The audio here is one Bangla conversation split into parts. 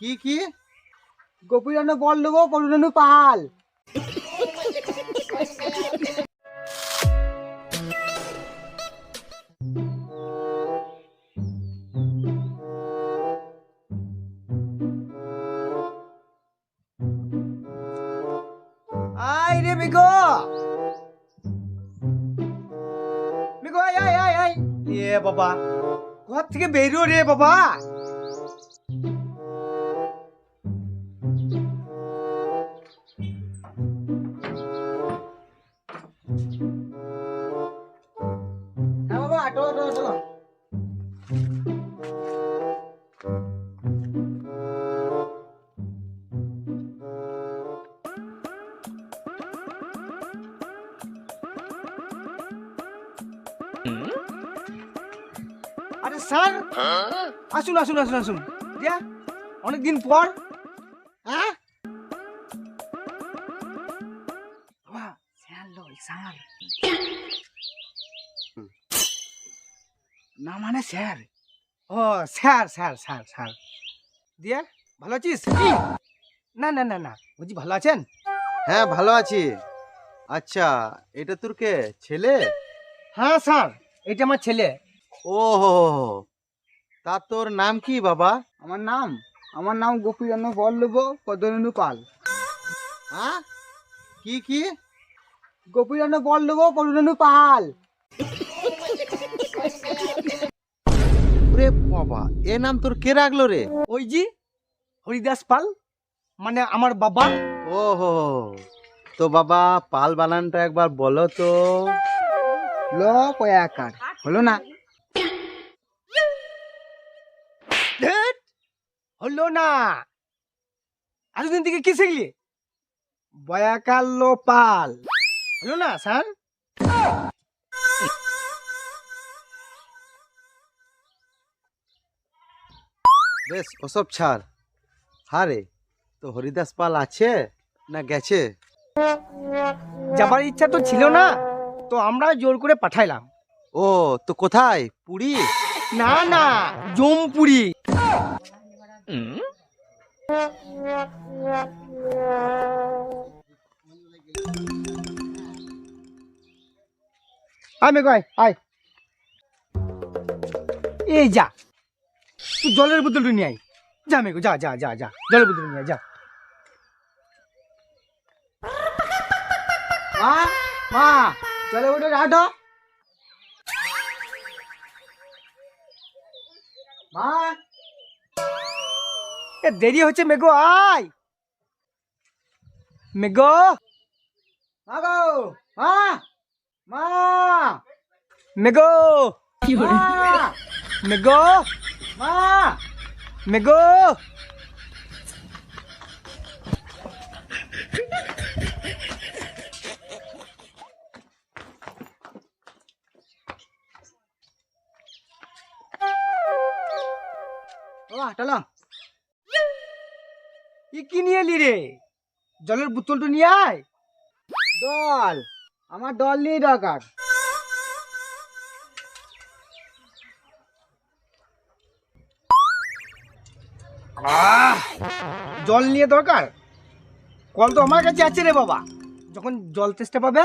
কি কি? গোপীরানু বল দেবো পরুরানু পাল। আই রে মিগো। মিগো আই আই এ বাবা, ঘর থেকে বেরিও রে বাবা। আরে স্যার। আসুন আসুন আসুন আসুন। দিয়া অনেকদিন পর। হ্যাঁ? না মানে স্যার। ও sir sir sir sir. Diya ভালো আছিস? না না না না। বুঝি ভালো আছেন? হ্যাঁ ভালো আছি। আচ্ছা এটা তোর কে? ছেলে? হ্যাঁ স্যার এটা আমার ছেলে। ও। তা তোর নাম কি বাবা? আমার নাম আমার নাম গোপীরানু বল্লভ পদরেণু পাল। হ্যাঁ? কি কি? গোপীরানু বল্লভ পদরেণু পাল। রে বাবা এ নাম তোর কে রাখল রে? ওই জি হরিদাস পাল মানে আমার বাবা। ও। তো বাবা পাল বানানটা একবার বলো তো। ল কয়াকার হলো না? হলো না? থেকে কি শিখলি? বয়াকার হলো না, স্যার? বেশ, ওসব ছাড়। হারে, তো হরিদাস পাল আছে না গেছে? যাবার ইচ্ছা তো ছিল না? তো আমরা জোর করে পাঠাইলাম। ও তো কোথায়? পুরী? না না জমপুরি। আয় মেঘ আয় আয়। এই যা তুই জলের বোতলটা নিয়ে আয়। যা মেঘ যা যা যা যা জলের বোতল নিয়ে আয় যা। মা মা জলের বোতল রাখো মা এ দেরি হচ্ছে মেঘো আয় মেঘো মা গো মা মা মেঘো মা! মেঘো মা মেঘো ই কি নিয়ে রে? জলের বোতলটা নিয়ে আয়। দল, আমার দল নিয়ে দরকার! জল নিয়ে দরকার? কল তো আমার কাছে আছে রে বাবা। যখন জল চেষ্টা পাবে,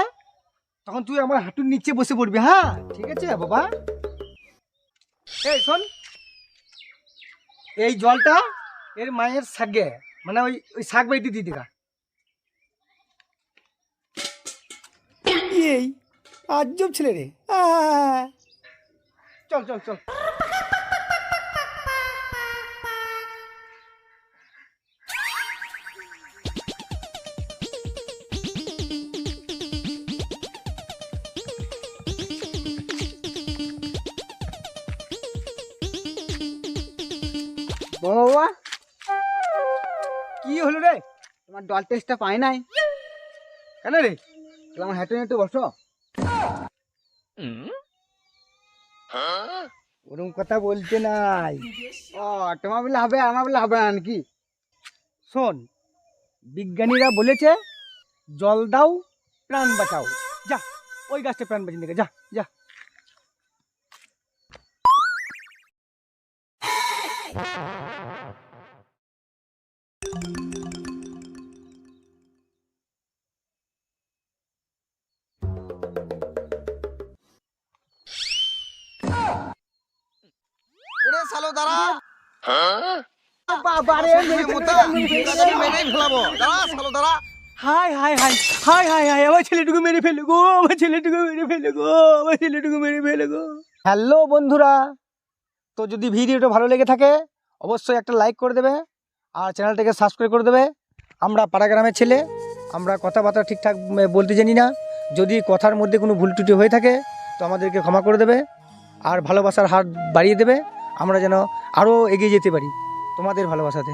তখন তুই আমার হাঁটুর নিচে বসে পড়বি হ্যাঁ? ঠিক আছে বাবা। এই শোন এই জলটা এর মায়ের শাকে মানে ওই ওই শাক বাড়িতে দিয়ে দিগা। এই আজব ছেলে রে। চল চল চল। চল বাবা। কি হলো রে? তোমার ডল টেস্টটা পাই নাই। কেন রে? তাহলে আমার হাঁটু একটু বসো। ওরকম কথা বলতে নাই। ও, তোমার বলে হবে, আমার বলে হবে না নাকি? শোন, বিজ্ঞানীরা বলেছে, জল দাও, প্রাণ বাঁচাও। যা, ওই গাছটা প্রাণ বাঁচিয়ে যা যা। যায় ওরে সালো হ্যাঁ? আমার ছেলেটুকু মেরে ফেলে গো আমার ছেলেটুকু মেরে ফেলে গো আমার ছেলেটুকু মেরে ফেলে গো হ্যালো বন্ধুরা। তো যদি ভিডিওটা ভালো লেগে থাকে, অবশ্যই একটা লাইক করে দেবে আর চ্যানেলটাকে সাবস্ক্রাইব করে দেবে। আমরা পাড়াগ্রামের ছেলে, আমরা কথাবার্তা ঠিকঠাক বলতে জানি না। যদি কথার মধ্যে কোনো ভুল ত্রুটি হয়ে থাকে, তো আমাদেরকে ক্ষমা করে দেবে আর ভালোবাসার হাত বাড়িয়ে দেবে। আমরা যেন আরও এগিয়ে যেতে পারি তোমাদের ভালোবাসাতে।